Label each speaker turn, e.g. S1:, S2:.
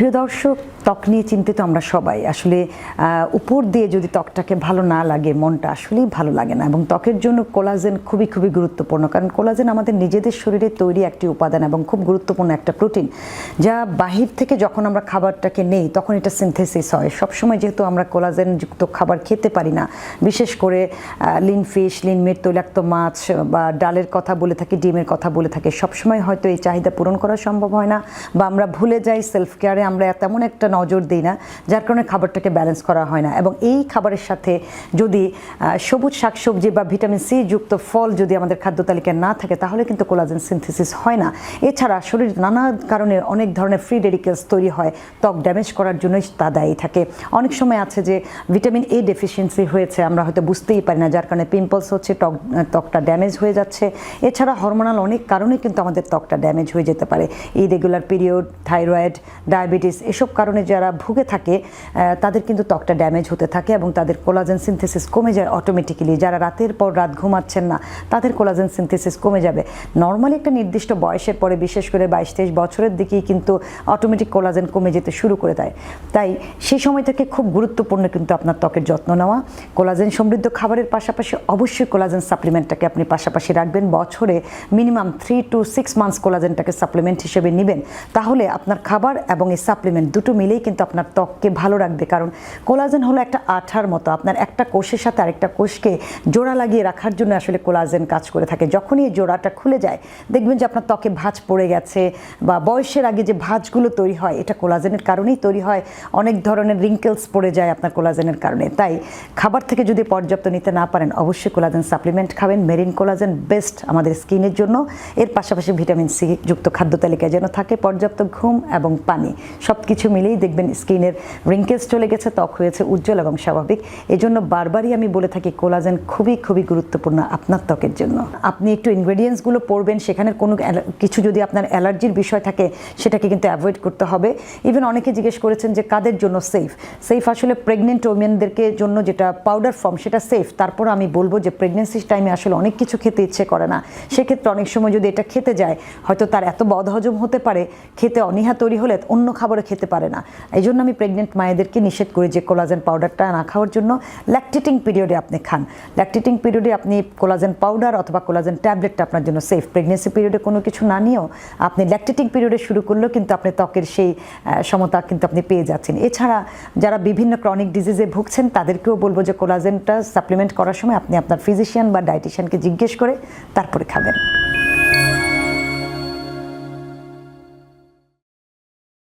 S1: প্রিয় দর্শক, ত্বক নিয়ে চিন্তিত আমরা সবাই। আসলে উপর দিয়ে যদি ত্বকটাকে ভালো না লাগে, মনটা আসলেই ভালো লাগে না। এবং ত্বকের জন্য কোলাজেন খুবই খুবই গুরুত্বপূর্ণ। কারণ কোলাজেন আমাদের নিজেদের শরীরে তৈরি একটি উপাদান এবং খুব গুরুত্বপূর্ণ একটা প্রোটিন। যা বাহির থেকে যখন আমরা খাবারটাকে নেই, তখন এটা সিনথেসিস হয়। সবসময় যেহেতু আমরা কোলাজেন যুক্ত খাবার খেতে পারি না, বিশেষ করে লিন ফিশ, লিন মিট, তৈলাক্ত মাছ বা ডালের কথা বলে থাকি, ডিমের কথা বলে থাকি, সবসময় হয়তো এই চাহিদা পূরণ করা সম্ভব হয় না। বা আমরা ভুলে যাই সেলফ কেয়ারে আমরা তেমন একটা নজর দিই না, যার কারণে খাবারটাকে ব্যালেন্স করা হয় না। এবং এই খাবারের সাথে যদি সবুজ শাকসবজি বা ভিটামিন সি যুক্ত ফল যদি আমাদের খাদ্য তালিকায় না থাকে, তাহলে কিন্তু কোলাজেন সিনথেসিস হয় না। এছাড়া শরীর নানা কারণে অনেক ধরনের ফ্রি রেডিকেলস তৈরি হয়, ত্বক ড্যামেজ করার জন্যই তা দায়ী থাকে। অনেক সময় আছে যে ভিটামিন এ ডেফিসিয়েন্সি হয়েছে, আমরা হয়তো বুঝতেই পারি না, যার কারণে পিম্পলস হচ্ছে, ত্বক, ত্বকটা ড্যামেজ হয়ে যাচ্ছে। এছাড়া হরমোনাল অনেক কারণে কিন্তু আমাদের ত্বকটা ড্যামেজ হয়ে যেতে পারে। ইরেগুলার পিরিয়ড থাইরয়েড ডায়াবেটিস এসব কারণে যারা ভুগে থাকে তাদের কিন্তু ত্বকটা ড্যামেজ হতে থাকে এবং তাদের কোলাজেন সিনথেসিস কমে যায় অটোমেটিক্যালি যারা রাতের পর রাত ঘুমাচ্ছেন না, তাদের কোলাজেন সিনথেসিস কমে যাবে। নর্মালি একটা নির্দিষ্ট বয়সের পরে, বিশেষ করে বাইশ তেইশ বছরের দিকেই কিন্তু অটোমেটিক কোলাজেন কমে যেতে শুরু করে দেয়। তাই সেই সময় থেকে খুব গুরুত্বপূর্ণ কিন্তু আপনার ত্বকের যত্ন নেওয়া। কোলাজেন সমৃদ্ধ খাবারের পাশাপাশি অবশ্যই কোলাজেন সাপ্লিমেন্টটাকে আপনি পাশাপাশি রাখবেন। বছরে minimum three two six months কোলাজেনটাকে supplement হিসেবে নেবেন। তাহলে আপনার খাবার এবং সাপ্লিমেন্ট দুটো মিলেই কিন্তু আপনার ত্বককে ভালো রাখবে। কারণ কোলাজেন হলো একটা আঠার মতো। আপনার একটা কোষের সাথে আরেকটা কোষকে জোড়া লাগিয়ে রাখার জন্য আসলে কোলাজেন কাজ করে থাকে। যখনই এই জোড়াটা খুলে যায়, দেখবেন যে আপনার ত্বকে ভাঁজ পড়ে গেছে বা বয়সের আগে যে ভাঁজগুলো তৈরি হয়, এটা কোলাজেনের কারণেই তৈরি হয়। অনেক ধরনের রিঙ্কেলস পড়ে যায় আপনার কোলাজেনের কারণে। তাই খাবার থেকে যদি পর্যাপ্ত নিতে না পারেন, অবশ্যই কোলাজেন সাপ্লিমেন্ট খাবেন। মেরিন কোলাজেন বেস্ট আমাদের স্কিনের জন্য। এর পাশাপাশি ভিটামিন সি যুক্ত খাদ্য তালিকায় যেন থাকে পর্যাপ্ত ঘুম এবং পানি। সব কিছু মিলেই দেখবেন স্কিনের রিঙ্কেলস চলে গেছে, ত্বক হয়েছে উজ্জ্বল এবং স্বাভাবিক। এই জন্য বারবারই আমি বলে থাকি, কোলাজেন খুবই খুবই গুরুত্বপূর্ণ আপনার ত্বকের জন্য। আপনি একটু ইনগ্রেডিয়েন্টসগুলো পড়বেন সেখানে কোনো কিছু যদি আপনার অ্যালার্জির বিষয় থাকে, সেটাকে কিন্তু অ্যাভয়েড করতে হবে। ইভেন অনেকে জিজ্ঞেস করেছেন যে কাদের জন্য সেফ সেফ আসলে প্রেগনেন্ট ওমেনদেরকে জন্য যেটা পাউডার ফর্ম সেটা সেফ তারপর আমি বলব যে প্রেগনেন্সির টাইমে আসলে অনেক কিছু খেতে ইচ্ছে করে না। সেক্ষেত্রে অনেক সময় যদি এটা খেতে যায়, হয়তো তার এত বদহজম হতে পারে, খেতে অনীহা তৈরি হলে অন্য খাবারে খেতে পারে না। এই জন্য আমি প্রেগনেন্ট মায়েদেরকে নিষেধ করি যে কোলাজেন পাউডারটা না খাওয়ার জন্য ল্যাকটেটিং পিরিয়ডে আপনি খান। ল্যাকটেটিং পিরিয়ডে আপনি কোলাজেন পাউডার অথবা কোলাজেন ট্যাবলেটটা আপনার জন্য সেফ প্রেগনেন্সি পিরিয়ডে কোনো কিছু না নিয়েও আপনি ল্যাকটেটিং পিরিয়ডে শুরু করলেও কিন্তু আপনি ত্বকের সেই সমতা কিন্তু আপনি পেয়ে যাচ্ছেন। এছাড়া যারা বিভিন্ন ক্রনিক ডিজিজে ভুগছেন তাদেরকেও বলব যে কোলাজেনটা সাপ্লিমেন্ট করার সময় আপনি আপনার ফিজিশিয়ান বা ডায়েটিশিয়ানকে জিজ্ঞেস করে তারপরে খাবেন।